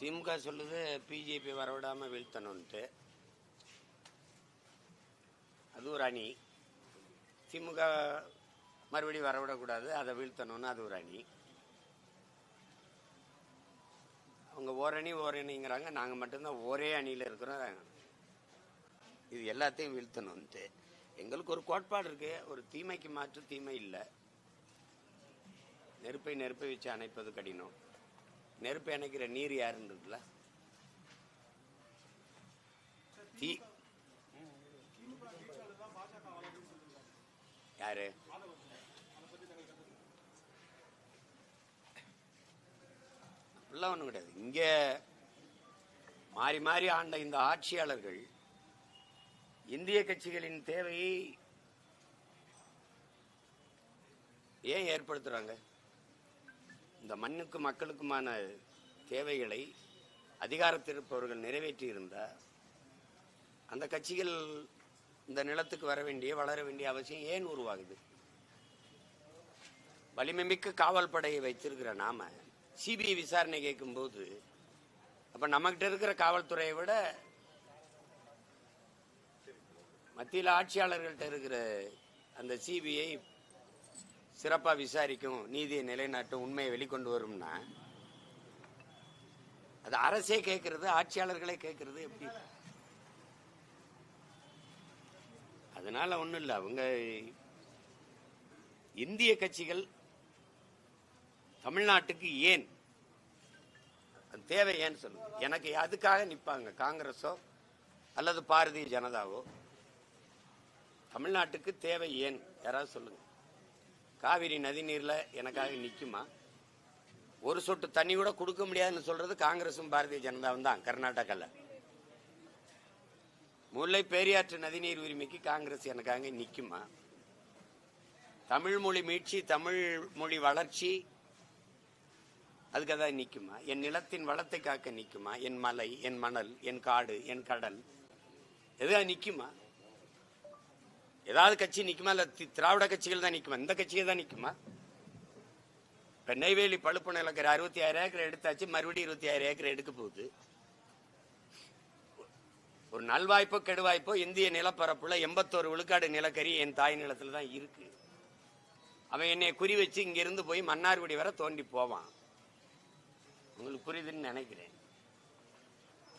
திமுக சொல்லுது பிஜேபி வரவிடாம வீழ்த்தணும்ட்டு அது ஒரு அணி. திமுக மறுபடியும் வரவிடக்கூடாது அதை வீழ்த்தணும்னு அது ஒரு அணி. அவங்க ஓரணி ஓரணிங்கிறாங்க நாங்கள் மட்டும்தான் ஒரே அணியில் இருக்கிறோம். இது எல்லாத்தையும் வீழ்த்தணும்ட்டு எங்களுக்கு ஒரு கோட்பாடு இருக்கு. ஒரு தீமைக்கு மாற்று தீமை இல்லை. நெருப்பை நெருப்பை வச்சு அணைப்பது கடினம். நெருப்பை அணைக்கிற நீர் யாருன்றதுல தீ. யாரு? அப்படிலாம் ஒன்றும் கிடையாது. இங்கே மாறி மாறி ஆண்ட இந்த ஆட்சியாளர்கள் இந்திய கட்சிகளின் தேவையை ஏன் ஏற்படுத்துறாங்க? இந்த மண்ணுக்கு மக்களுக்குமான தேவைகளை அதிகாரத்தில் இருப்பவர்கள் நிறைவேற்றி அந்த கட்சிகள் இந்த நிலத்துக்கு வர வேண்டிய வளர வேண்டிய அவசியம் ஏன் உருவாகுது? வலிமைமிக்க காவல் படையை வைத்திருக்கிற நாம சிபிஐ விசாரணை கேட்கும்போது அப்ப நம்மகிட்ட இருக்கிற காவல்துறையை விட மத்தியில் ஆட்சியாளர்கள்ட்ட இருக்கிற அந்த சிபிஐ சிறப்பாக விசாரிக்கும் நீதியை நிலைநாட்டும் உண்மையை வெளிக்கொண்டு வரும்னா அது அரசே கேட்கறது ஆட்சியாளர்களே கேட்கறது எப்படி? அதனால ஒண்ணும் இல்லை. அவங்க இந்திய கட்சிகள் தமிழ்நாட்டுக்கு ஏன்? அது தேவை ஏன்னு சொல்லுங்க. எனக்கு அதுக்காக நிற்பாங்க காங்கிரஸோ அல்லது பாரதிய ஜனதாவோ. தமிழ்நாட்டுக்கு தேவை ஏன்? யாராவது சொல்லுங்க. காவிரி நதிநீரில் எனக்காக நிற்குமா ஒரு சொட்டு தண்ணி கூட கொடுக்க முடியாதுன்னு சொல்றது காங்கிரசும் பாரதிய ஜனதாவும் தான் கர்நாடகாவில் முல்லை பெரியாற்று நதிநீர் உரிமைக்கு காங்கிரஸ் எனக்காக நிற்குமா தமிழ் மொழி மீட்சி தமிழ் மொழி வளர்ச்சி அதுக்கு தான் நிற்குமா என் நிலத்தின் வளத்தை காக்க நிற்குமா என் மலை என் மணல் என் காடு என் கடல் எதுக்காக நிற்குமா ஏதாவது கட்சி நிற்குமா இல்லை திராவிட கட்சிகள் தான் நிற்குமா இந்த கட்சிகள் தான் நிற்குமா இப்போ நெய்வேலி பழுப்பு நிலக்கிற அறுபத்தி ஆயிரம் ஏக்கர் எடுத்தாச்சு மறுபடியும் இருபத்தி ஆயிரம் ஏக்கர் எடுக்க போகுது. ஒரு நல்வாய்ப்போ கெடுவாய்ப்போ இந்திய நிலப்பரப்புல எண்பத்தோரு விழுக்காடு நிலக்கரி என் தாய் நிலத்துல தான் இருக்கு. அவன் என்னை குறி வச்சு இங்க இருந்து போய் மன்னார்குடி வரை தோண்டி போவான். உங்களுக்கு புரியுதுன்னு நினைக்கிறேன்.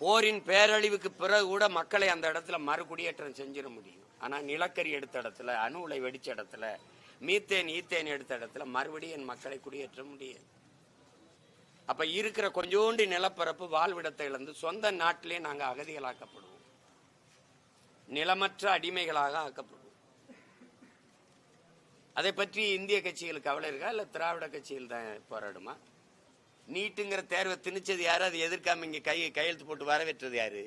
போரின் பேரழிவுக்கு பிறகு கூட மக்களை அந்த இடத்துல மறுகுடியேற்றம் செஞ்சிட முடியும். ஆனா நிலக்கரி எடுத்த இடத்துல அணு உலை வெடிச்ச இடத்துல மீத்தேன் ஈத்தேன் எடுத்த இடத்துல மறுபடியும் என் மக்களை குடியேற்ற முடியாது. அப்ப இருக்கிற கொஞ்சோண்டு நிலப்பரப்பு வாழ்விடத்தை இழந்து சொந்த நாட்டிலே நாங்கள் அகதிகளாக்கப்படுவோம். நிலமற்ற அடிமைகளாக ஆக்கப்படுவோம். அதை பற்றி இந்திய கட்சிகள் கவலை இருக்கா? இல்ல திராவிட கட்சிகள் தான் போராடுமா? நீட்டுங்கிற தேர்வை திணிச்சது யாரு? அதை எதிர்க்காம இங்க கை கையெழுத்து போட்டு வரவேற்றது யாரு?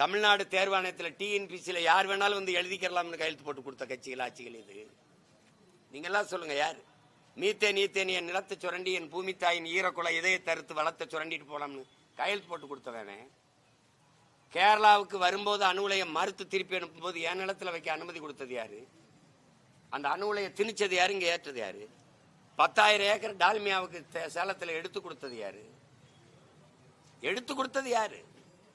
தமிழ்நாடு தேர்வாணையத்தில் டிஎன்பிசியில் யார் வேணாலும் வந்து எழுதிக்கிறலாம்னு கையெழுத்து போட்டு கொடுத்த கட்சிகள் ஆட்சிகள் இது. நீங்கள்லாம் சொல்லுங்க யார்? மீத்தே நீத்தேன் என் நிலத்தை சுரண்டி என் பூமி தாயின் ஈரக்குலை இதய தருத்து வளத்தை சுரண்டிட்டு போலாம்னு கையெழுத்து போட்டு கொடுத்தவனே. கேரளாவுக்கு வரும்போது அணு உலையை மறுத்து திருப்பி அனுப்பும்போது என் நிலத்தில் வைக்க அனுமதி கொடுத்தது யாரு? அந்த அணு உலையை திணிச்சது யாரு இங்கே ஏற்றது யாரு? பத்தாயிரம் ஏக்கர் டால்மியாவுக்கு சேலத்தில் எடுத்து கொடுத்தது யாரு? எடுத்து கொடுத்தது யாரு?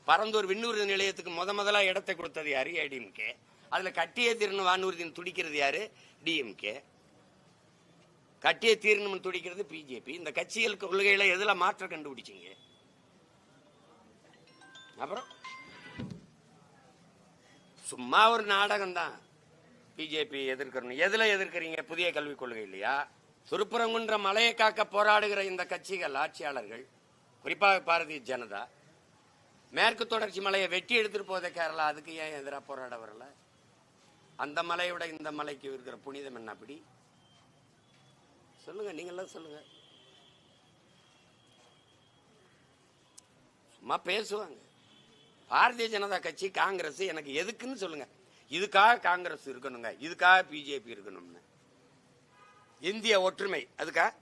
பரந்தூர் விண்ணூர்தி நிலையத்துக்கு முத முதலா இடத்தை கொடுத்தது யாரு? ஏடிஎம்கே அதுல கட்டிய தீரணும் வானூர்தின்னு துடிக்கிறது யாரு? டிஎம்கே கட்டிய தீரணும்னு துடிக்கிறது பிஜேபி இந்த கட்சிகள் கொள்கையில எதுல மாற்றம் கண்டுபிடிச்சிங்க? அப்புறம்? சும்மா ஒரு நாடகம் தான் பிஜேபி எதிர்க்கணும் எதுல எதிர்க்கிறீங்க? புதிய கல்விக் கொள்கை இல்லையா? திருப்பரங்குன்ற மலையை காக்க போராடுகிற இந்த கட்சிகள் ஆட்சியாளர்கள் குறிப்பாக பாரதிய ஜனதா மேற்கு தொடர்ச்சி மலையை வெட்டி எடுத்துட்டு போதே கேரளா அதுக்கு ஏன் எதிராக போராட வரல? அந்த மலையோட இந்த மலைக்கு இருக்கிற புனிதம் என்ன அப்படி? சொல்லுங்க நீங்களாம் சொல்லுங்க. சும்மா பேசுவாங்க. பாரதிய ஜனதா கட்சி காங்கிரஸ் எனக்கு எதுக்குன்னு சொல்லுங்க. இதுக்காக காங்கிரஸ் இருக்கணுங்க இதுக்காக பிஜேபி இருக்கணும்னு. இந்திய ஒற்றுமை அதுக்கா?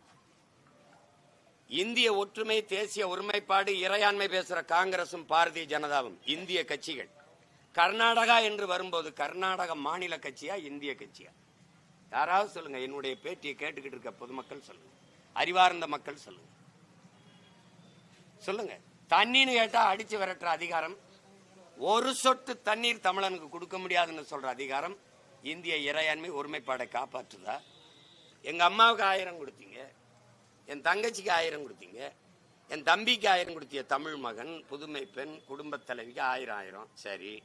இந்திய ஒற்றுமை தேசிய ஒருமைப்பாடு இறையாண்மை பேசுற காங்கிரசும் பாரதிய ஜனதாவும் இந்திய கட்சிகள். கர்நாடகா என்று வரும்போது கர்நாடக மாநில கட்சியா இந்திய கட்சியா? யாராவது சொல்லுங்க என்னுடைய பேட்டியை கேட்டுக்கிட்டு இருக்க பொதுமக்கள் சொல்லுங்க. அறிவார்ந்த மக்கள் சொல்லுங்க. சொல்லுங்க. தண்ணின்னு கேட்டா அடிச்சு விரட்டுற அதிகாரம். ஒரு சொட்டு தண்ணீர் தமிழனுக்கு கொடுக்க முடியாதுன்னு சொல்ற அதிகாரம் இந்திய இறையாண்மை ஒருமைப்பாடை காப்பாற்றுதா? எங்க அம்மாவுக்கு ஆயிரம் கொடுத்தீங்க. என் தங்கச்சிக்கு ஆயிரம் கொடுத்தீங்க. என் தம்பிக்கு ஆயிரம் கொடுத்திய தமிழ் மகன் புதுமை பெண் குடும்பத் தலைவிக்கு ஆயிரம் ஆயிரம். சரி.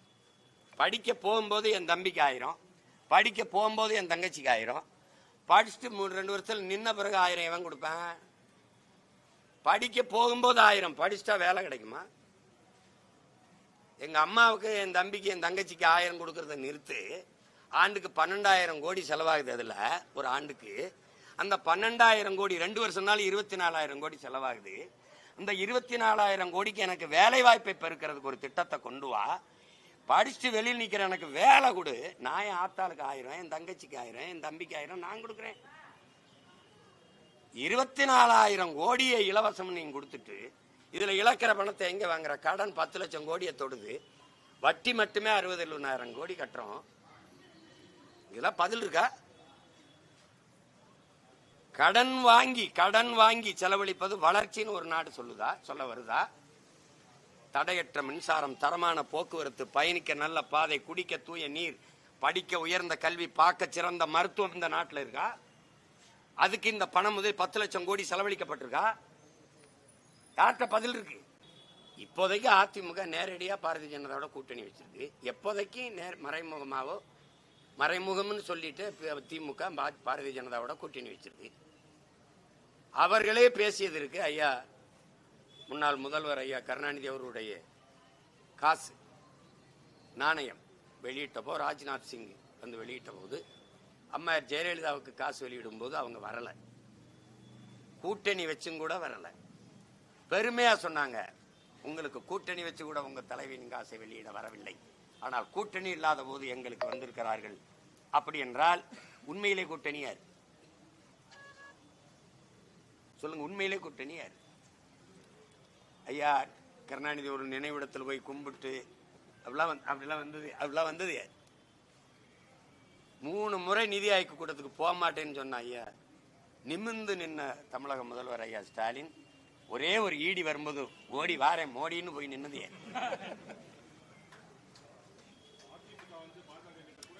படிக்க போகும்போது என் தம்பிக்கு ஆயிரம். படிக்க போகும்போது என் தங்கச்சிக்கு ஆயிரம். படிச்சுட்டு மூணு ரெண்டு வருஷத்தில் நின்ன பிறகு ஆயிரம் எவன் கொடுப்பேன்? படிக்க போகும்போது ஆயிரம். படிச்சுட்டா வேலை கிடைக்குமா? எங்கள் அம்மாவுக்கு என் தம்பிக்கு என் தங்கச்சிக்கு ஆயிரம் கொடுக்கறத நிறுத்து ஆண்டுக்கு பன்னெண்டாயிரம் கோடி செலவாகுது அதில் ஒரு ஆண்டுக்கு. அந்த பன்னெண்டாயிரம் கோடி ரெண்டு வருஷம்னாலும் இருபத்தி நாலாயிரம் கோடி செலவாகுது. அந்த இருபத்தி நாலாயிரம் கோடிக்கு எனக்கு வேலை வாய்ப்பை பெருக்கிறதுக்கு ஒரு திட்டத்தை கொண்டு வா. படிச்சுட்டு வெளியில் நிற்கிற எனக்கு வேலை கொடு. நான் என் ஆத்தாளுக்கு ஆயிரம் என் தங்கச்சிக்கு ஆயிரம் என் தம்பிக்கு ஆயிரம் நான் கொடுக்குறேன். இருபத்தி நாலாயிரம் கோடியை இலவசம் நீங்க கொடுத்துட்டு இதுல இழக்கிற பணத்தை எங்க வாங்குற? கடன் பத்து லட்சம் கோடியை தொடுது. வட்டி மட்டுமே அறுபது எழுபதாயிரம் கோடி கட்டுறோம். இதெல்லாம் பதில் இருக்கா? கடன் வாங்கி கடன் வாங்கி செலவழிப்பது வளர்ச்சின்னு ஒரு நாடு சொல்லுதா? சொல்ல வருதா? தடையற்ற மின்சாரம் தரமான போக்குவரத்து பயணிக்க நல்ல பாதை குடிக்க தூய நீர் படிக்க உயர்ந்த கல்வி பார்க்க சிறந்த மருத்துவம் இந்த நாட்டில் இருக்கா? அதுக்கு இந்த பணம் முதல் பத்து லட்சம் கோடி செலவழிக்கப்பட்டிருக்கா? யார்கிட்ட பதில் இருக்கு? இப்போதைக்கு அதிமுக நேரடியாக பாரதிய ஜனதாவோட கூட்டணி வச்சிருக்கு. எப்போதைக்கு நேர் மறைமுகமாவோ மறைமுகம்னு சொல்லிட்டு திமுக பாரதிய ஜனதாவோட கூட்டணி வச்சிருக்கு. அவர்களே பேசியது இருக்கு ஐயா முன்னாள் முதல்வர் ஐயா கருணாநிதி அவருடைய காசு நாணயம் வெளியிட்டப்போ ராஜ்நாத் சிங் வந்து வெளியிட்ட போது அம்மா ஜெயலலிதாவுக்கு காசு வெளியிடும் போது அவங்க வரல. கூட்டணி வச்சும் கூட வரல. பெருமையா சொன்னாங்க உங்களுக்கு கூட்டணி வச்சு கூட உங்க தலைவியின் காசை வெளியிட வரவில்லை. ஆனால் கூட்டணி இல்லாத போது எங்களுக்கு வந்திருக்கிறார்கள். அப்படி என்றால் உண்மையிலே கூட்டணியார் சொல்லுங்க உண்மையிலே கூட்டணி யார் ஐயா கருணாநிதி ஒரு நினைவிடத்தில் போய் கும்பிட்டு அப்படிலாம் வந்து- அப்படிலாம் வந்தது அப்படிலாம் வந்தது யார்? மூணு முறை நிதி ஆய்வு கூட்டத்துக்கு போக மாட்டேன்னு சொன்ன ஐயா நிமிர்ந்து நின்ன தமிழக முதல்வர் ஐயா ஸ்டாலின் ஒரே ஒரு ஈடி வரும்போது ஓடி வாரேன் மோடின்னு போய் நின்னது ஏன்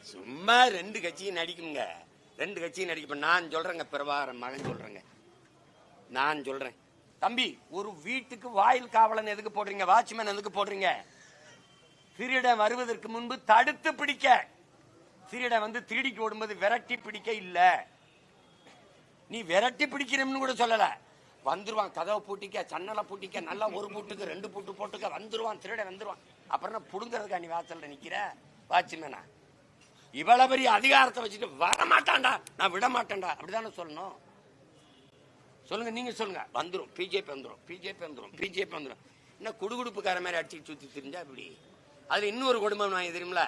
சும்மா ரெண்டு கட்சியும் நடிக்குங்க ரெண்டு கட்சியும் நடிக்க நான் சொல்றேங்க பிரபாகரன் மகன் சொல்றேங்க. நான் சொல்றேன். தம்பி ஒரு வீட்டுக்கு வாயில் காவலன் எதுக்கு போடுறீங்க? வாட்ச்மேன் எதுக்கு போடுறீங்க? திருடன் வருவதற்கு முன்பு தடுத்து பிடிக்க. திருடன் வந்து திருடிக்கு ஓடும்போது விரட்டி பிடிக்க இல்ல. நீ விரட்டி பிடிக்கிறோம்னு கூட சொல்லல. வந்துருவான் கதவை பூட்டிக்க சன்னலை பூட்டிக்க நல்லா ஒரு பூட்டுக்கு ரெண்டு பூட்டு போட்டுக்க வந்துருவான் திருட வந்துருவான். அப்புறம் புடுங்கிறதுக்கா நீ வாசல்ல நிக்கிற? வாட்ச்மேனா இவ்வளவு பெரிய அதிகாரத்தை வச்சுட்டு வரமாட்டான்டா. நான் விட மாட்டேன்டா அப்படிதானே சொல்லணும்? சொல்லுங்க நீங்க சொல்லுங்க. வந்துடும் பிஜேபி வந்துடும் பிஜேபி வந்துரும். பிஜேபி வந்துடும் என்ன குடுகுடுப்புக்கார மாதிரி அடிச்சு சுத்தி தெரிஞ்சா இப்படி அதுல இன்னொரு குடும்பம் நான் தெரியுமில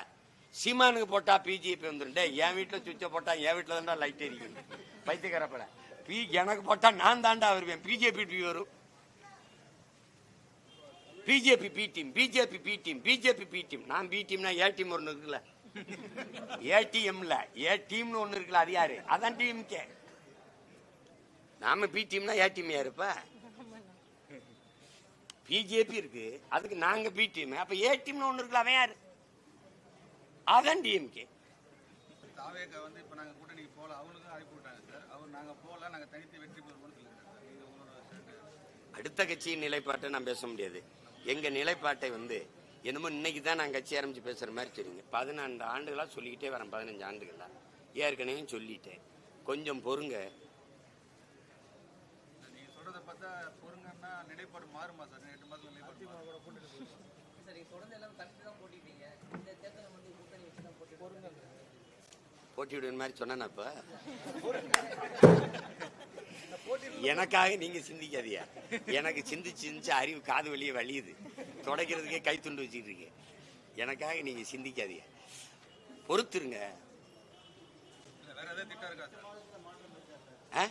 சீமானுக்கு போட்டா பிஜேபி வந்துடும் டே என் வீட்டில் சுவிட்ச போட்டா என் வீட்டில் தான்டா லைட் எரியும் பைத்தியக்காரப்பட. பி எனக்கு போட்டா நான் தாண்டா வருவேன். பிஜேபி பி வரும். BJP B team BJP B team BJP B team நான் பி டீம்னா ஏ டீம் ஒன்று இருக்குல்ல? ஏடிஎம்ல ஏ டீம்னு ஒன்று இருக்குல்ல அது யாரு? அதான் டிஎம்கே நாம பி டீம்னா ஏ டீம் யாருப்ப பிஜேபி இருக்கு. அதுக்கு நாங்க பி டீம் அப்ப ஏ டீம்னு ஒண்ணு இருக்குல்ல அவன் யாரு? அதான் டிஎம்கே தாவேக்கா வந்து இப்போ நாங்கள் கூட்டணிக்கு போகல. அவங்களுக்கும் அனுப்பி விட்டாங்க சார். அவர் நாங்கள் போகல நாங்கள் தனித்து வெற்றி பெறுவோம்னு சொல்லியிருக்காங்க சார். இது உங்களோட ஸ்டேட்டு அடுத்த கட்சியின் நிலைப்பாட்டை நான் பேச முடியாது. எங்க நிலைப்பாட்டை வந்து என்னமோ இன்னைக்கு தான் நான் கட்சி ஆரம்பிச்சு பேசுற மாதிரி சொல்றீங்க பதினான்கு ஆண்டுகளா சொல்லிக்கிட்டே வரேன் பதினஞ்சு ஆண்டுகளா ஏற்கனவே சொல்லிட்டேன். கொஞ்சம் பொறுங்க. பார்த்தா பொறுங்கன்னா நிலைப்பாடு மாறுமா சார்? எட்டு மாதத்தில் நிலைப்பாடு மாறுமா? சரி தொடர்ந்து எல்லாரும் தனித்து தான் போட்டிட்டீங்க இந்த தேர்தலில் வந்து கூட்டணி வச்சு தான் போட்டி போட்டியிடுற மாதிரி சொன்னா இப்ப எனக்காக நீங்க சிந்திக்காதீங்க. எனக்கு சிந்திச்சு சிந்திச்சு அறிவு காது வழியே வலியுது. துடைக்கிறதுக்கே கை துண்டு வச்சுட்டு இருக்கேன். எனக்காக நீங்க சிந்திக்காதீங்க. பொறுத்துருங்க. வேற ஏதாவது திட்டம் இருக்கா சார்?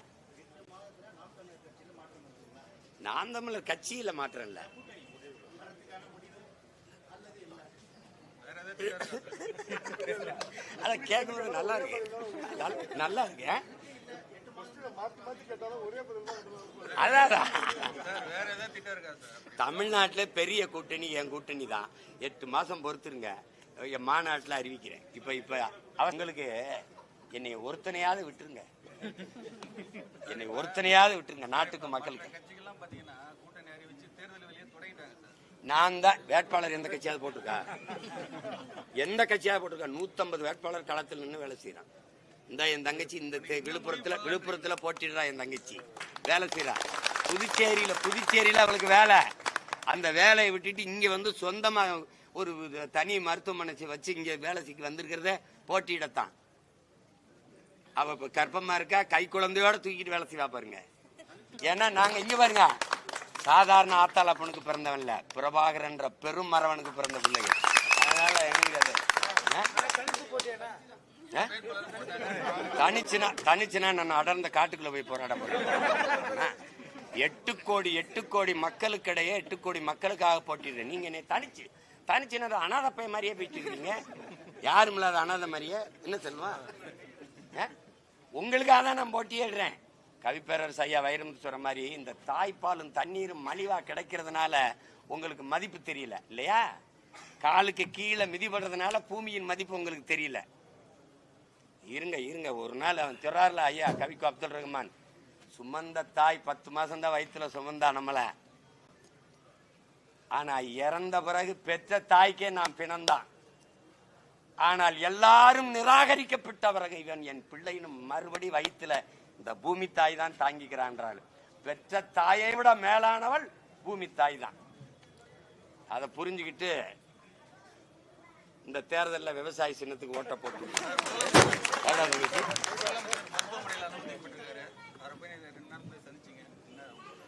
நான் தமிழர் கட்சியில மாற்றம் அத கேட்கும்போது நல்லா இருக்கு. நல்லா இருக்கு. தமிழ்நாட்டில் அதான் பெரிய கூட்டணி என் கூட்டணி தான். எட்டு மாசம் பொறுத்துருங்க. என் மாநாட்டில் அறிவிக்கிறேன். இப்ப இப்ப அவங்களுக்கு என்னை ஒருத்தனையாவது விட்டுருங்க. என்னை ஒருத்தனையாவது விட்டுருங்க நாட்டுக்கு மக்களுக்கு. நான் தான் வேட்பாளர் எந்த கட்சியாவது போட்டிருக்கா? எந்த கட்சியாவது போட்டிருக்கா? நூத்தம்பது வேட்பாளர் களத்தில் நின்று வேலை செய்யறான் இந்த என் தங்கச்சி இந்த விழுப்புரத்துல விழுப்புரத்துல போட்டிடுறா என் தங்கச்சி. வேலை செய்யறா புதுச்சேரியில புதுச்சேரியில அவளுக்கு வேலை. அந்த வேலையை விட்டுட்டு இங்க வந்து சொந்தமா ஒரு தனி மருத்துவமனை வச்சு இங்க வேலை செய்ய வந்திருக்கிறத போட்டியிடத்தான். அவ இப்ப கர்ப்பமா இருக்கா? கை குழந்தையோட தூக்கிட்டு வேலை செய்வா பாருங்க. ஏன்னா நாங்க இங்க பாருங்க. சாதாரண ஆத்தாள பொண்ணுக்கு இல்ல. பிரபாகரன்ற பெரும் மரவனுக்கு பிறந்த பிள்ளைங்க அதனால எங்களுக்கு ஆ? தனிச்சுனா தனிச்சுனா நான் அடர்ந்த காட்டுக்குள்ள போய் போராட போறேன். எட்டு கோடி எட்டு கோடி மக்களுக்கிடையே எட்டு கோடி மக்களுக்காக போட்டிடுறேன். நீங்க என்னை தனிச்சு தனிச்சுனா அனாத பையன் மாதிரியே போயிட்டு இருக்கீங்க. யாரும் இல்லாத அனாதை மாதிரியே என்ன சொல்லுவான் உங்களுக்காக தான் நான் போட்டியிடுறேன் கவிப்பேரரசு ஐயா வைரம் சொல்ற மாதிரி இந்த தாய்ப்பாலும் தண்ணீரும் மலிவா கிடைக்கிறதுனால உங்களுக்கு மதிப்பு தெரியல இல்லையா? காலுக்கு கீழே மிதிபடுறதுனால பூமியின் மதிப்பு உங்களுக்கு தெரியல. இருங்க இருங்க ஒரு நாள் அவன் திறார்ல ஐயா கவிக்கு அப்துல் ரஹ்மான். சுமந்த தாய் பத்து மாசம் தான் வயிற்றுல சுமந்தா நம்மள. ஆனா இறந்த பிறகு பெற்ற தாய்க்கே நான் பிணந்தான் ஆனால் எல்லாரும் நிராகரிக்கப்பட்ட பிறகு இவன். என் பிள்ளைன்னு மறுபடி வயிற்றுல இந்த பூமி தாய் தான் தாங்கிக்கிறான்றாள். பெற்ற தாயை விட மேலானவள் பூமி தாய் தான். அதை புரிஞ்சுக்கிட்டு இந்த தேர்தலில் விவசாய சின்னத்துக்கு ஓட்ட போட்டு.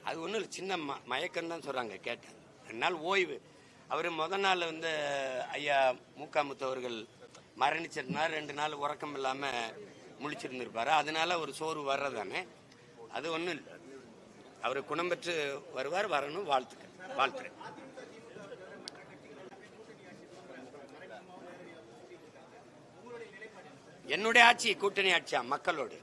அது ஒன்றும் இல்லை சின்ன ம மயக்கம் தான் சொல்கிறாங்க கேட்டேன். ரெண்டு நாள் ஓய்வு. அவர் முத நாள் வந்து ஐயா மூக்காமுத்தவர்கள் மரணிச்சிருந்தா ரெண்டு நாள் உறக்கம் இல்லாமல் முழிச்சிருந்திருப்பாரு. அதனால ஒரு சோறு வர்றதானே? அது ஒன்றும் இல்லை. அவர் குணம் பெற்று வருவார் வரணும் வாழ்த்துக்க வாழ்த்துறேன். என்னுடைய ஆட்சி கூட்டணி ஆட்சியா? மக்களோடு.